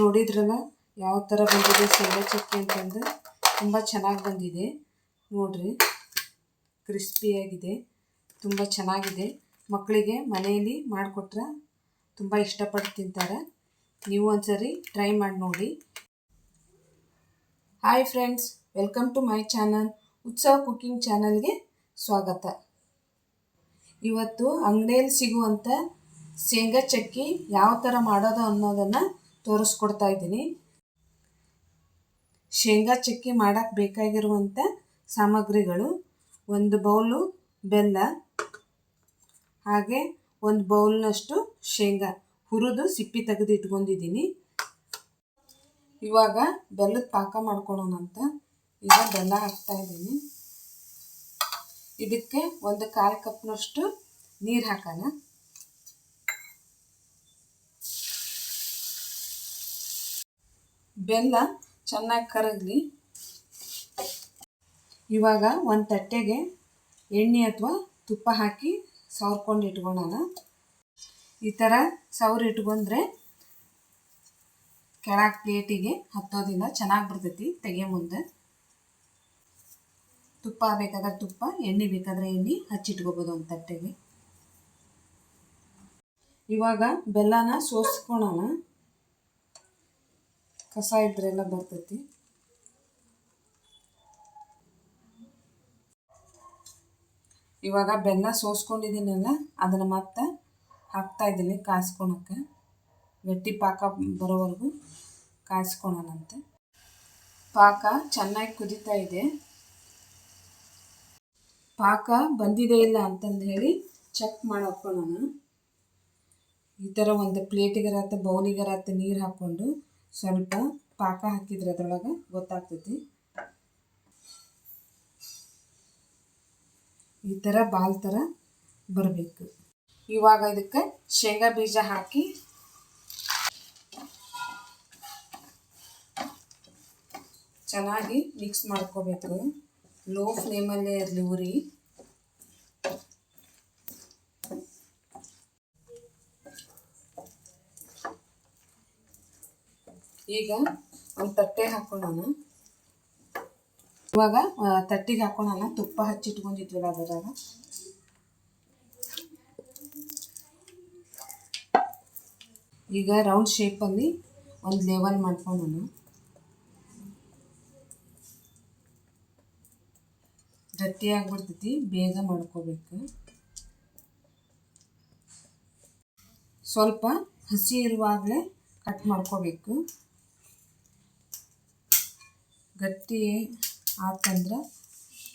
ನೋಡಿದ್ರಲ್ಲ ಯಾವ ಥರ ಬಂದಿದೆ ಶೇಂಗಾ ಚಕ್ಕಿ ಅಂತಂದು ತುಂಬ ಚೆನ್ನಾಗಿ ಬಂದಿದೆ. ನೋಡ್ರಿ ಕ್ರಿಸ್ಪಿಯಾಗಿದೆ ತುಂಬ ಚೆನ್ನಾಗಿದೆ. ಮಕ್ಕಳಿಗೆ ಮನೆಯಲ್ಲಿ ಮಾಡಿಕೊಟ್ರೆ ತುಂಬ ಇಷ್ಟಪಟ್ಟು ತಿಂತಾರೆ. ನೀವು ಒಂದ್ಸರಿ ಟ್ರೈ ಮಾಡಿ ನೋಡಿ. Hi friends welcome to my channel Utsava cooking ಚಾನಲ್ಗೆ ಸ್ವಾಗತ. ಇವತ್ತು ಅಂಗಡಿಯಲ್ಲಿ ಸಿಗುವಂಥ ಶೇಂಗಾ ಚಕ್ಕಿ ಯಾವ ಥರ ಮಾಡೋದು ಅನ್ನೋದನ್ನು ತೋರಿಸ್ಕೊಡ್ತಾ ಇದ್ದೀನಿ. ಶೇಂಗಾ ಚಕ್ಕಿ ಮಾಡೋಕ್ಕೆ ಬೇಕಾಗಿರುವಂಥ ಸಾಮಗ್ರಿಗಳು, ಒಂದು ಬೌಲು ಬೆಲ್ಲ, ಹಾಗೆ ಒಂದು ಬೌಲ್ನಷ್ಟು ಶೇಂಗಾ ಹುರಿದು ಸಿಪ್ಪಿ ತೆಗೆದು ಇಟ್ಕೊಂಡಿದ್ದೀನಿ. ಇವಾಗ ಬೆಲ್ಲದ ಪಾಕ ಮಾಡ್ಕೊಳ್ಳೋಣ ಅಂತ. ಈಗ ಬೆಲ್ಲ ಹಾಕ್ತಾ ಇದ್ದೀನಿ. ಇದಕ್ಕೆ ಒಂದು ಕಾಲು ಕಪ್ನಷ್ಟು ನೀರು ಹಾಕೋಣ. ಬೆಲ್ಲ ಚೆನ್ನಾಗಿ ಕರಗಲಿ. ಇವಾಗ ಒಂದು ತಟ್ಟೆಗೆ ಎಣ್ಣೆ ಅಥವಾ ತುಪ್ಪ ಹಾಕಿ ಸವರ್ಕೊಂಡು ಇಟ್ಕೊಳ್ಳೋಣ ಈ ಥರ ಸವ್ರಿ ಇಟ್ಕೊಂಡ್ರೆ ಕೆಳಗೆ ಪ್ಲೇಟಿಗೆ ಹತ್ತೋದಿಲ್ಲ ಚೆನ್ನಾಗಿ ಬರ್ತೈತಿ ತೆಗಿಯೋ ಮುಂದೆ. ತುಪ್ಪ ಬೇಕಾದ್ರೆ ತುಪ್ಪ, ಎಣ್ಣೆ ಬೇಕಾದ್ರೆ ಎಣ್ಣೆ ಹಚ್ಚಿಟ್ಕೋಬೋದು ಒಂದು ತಟ್ಟೆಗೆ. ಇವಾಗ ಬೆಲ್ಲನ ಸೋಸ್ಕೊಳ್ಳೋಣ ಕಸ ಇದ್ರೆಲ್ಲ ಬರ್ತೈತಿ. ಇವಾಗ ಬೆಲ್ಲ ಸೋಸ್ಕೊಂಡಿದ್ದೀನಲ್ಲ, ಅದನ್ನು ಮತ್ತೆ ಹಾಕ್ತಾ ಇದ್ದೀನಿ ಕಾಯಿಸ್ಕೊಳಕ್ಕೆ. ಗಟ್ಟಿ ಪಾಕ ಬರೋವರೆಗೂ ಕಾಯಿಸ್ಕೊಳೋಣಂತೆ. ಪಾಕ ಚೆನ್ನಾಗಿ ಕುದಿತಾ ಇದೆ. ಪಾಕ ಬಂದಿದೆ ಇಲ್ಲ ಅಂತಂದು ಹೇಳಿ ಚೆಕ್ ಮಾಡಿ ಹಾಕ್ಕೊಳ್ಳೋಣ ಈ ಥರ ಒಂದು ಪ್ಲೇಟಿಗರತ್ತೆ ಬೌಲಿಗರತ್ತೆ ನೀರು ಹಾಕ್ಕೊಂಡು ಸ್ವಲ್ಪ ಪಾಕ ಹಾಕಿದ್ರೆ ಅದ್ರೊಳಗೆ ಗೊತ್ತಾಗ್ತೈತಿ. ಈ ಥರ ಬಾಲ್ ಥರ ಬರಬೇಕು. ಇವಾಗ ಇದಕ್ಕೆ ಶೇಂಗಾ ಬೀಜ ಹಾಕಿ. ಚೆನ್ನಾಗಿ ಮಿಕ್ಸ್ ಮಾಡ್ಕೋಬೇಕು. ಲೋ ಫ್ಲೇಮಲ್ಲೇ ಇರಲಿ ಉರಿ ಈಗ ಒಂದು ತಟ್ಟೆ ಹಾಕೊಳ್ಳೋಣ. ಇವಾಗ ತಟ್ಟಿಗೆ ಹಾಕೊಳ್ಳೋಣ. ತುಪ್ಪ ಹಚ್ಚಿಟ್ಕೊಂಡಿದ್ವಲ್ಲ ಅದರಾಗ. ಈಗ ರೌಂಡ್ ಶೇಪಲ್ಲಿ ಒಂದು ಲೆವೆಲ್ ಮಾಡ್ಕೊಳ್ಳೋಣ. ಗಟ್ಟಿ ಆಗ್ಬಿಡ್ತೈತಿ, ಬೇಗ ಮಾಡ್ಕೋಬೇಕು. ಸ್ವಲ್ಪ ಹಸಿ ಇರುವಾಗಲೇ ಕಟ್ ಮಾಡ್ಕೋಬೇಕು. ಗಟ್ಟಿ ಆತಂದ್ರೆ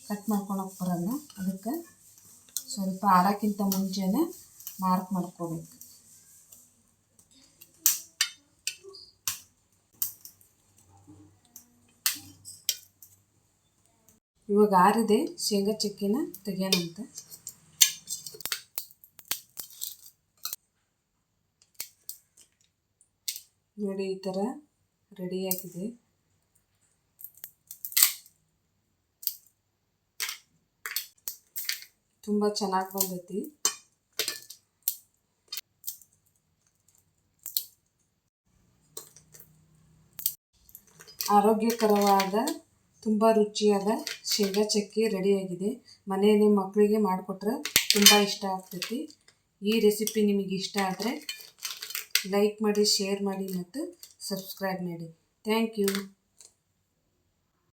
ಕಟ್ ಮಾಡ್ಕೊಳಕ್ಕೆ ಬರಲ್ಲ. ಅದಕ್ಕೆ ಸ್ವಲ್ಪ ಆರಕ್ಕಿಂತ ಮುಂಚೆನೇ ಮಾರ್ಕ್ ಮಾಡ್ಕೋಬೇಕು. ಇವಾಗ ಆರಿದೆ ಶೇಂಗಾ ಚಕ್ಕಿನ ತೆಗೆಯೋಣಂತ. ನೋಡಿ ಈ ಥರ ರೆಡಿಯಾಗಿದೆ ತುಂಬ ಚೆನ್ನಾಗಿ ಬಂದೈತಿ. ಆರೋಗ್ಯಕರವಾದ, ತುಂಬ ರುಚಿಯಾದ ಶೇಂಗಾ ಚಕ್ಕಿ ರೆಡಿಯಾಗಿದೆ ಮನೆಯಲ್ಲಿ ಮಕ್ಕಳಿಗೆ ಮಾಡಿಕೊಟ್ರೆ ತುಂಬ ಇಷ್ಟ ಆಗ್ತೈತಿ. ಈ ರೆಸಿಪಿ ನಿಮಗೆ ಇಷ್ಟ ಆದರೆ ಲೈಕ್ ಮಾಡಿ ಶೇರ್ ಮಾಡಿ ಮತ್ತು ಸಬ್ಸ್ಕ್ರೈಬ್ ಮಾಡಿ. Thank you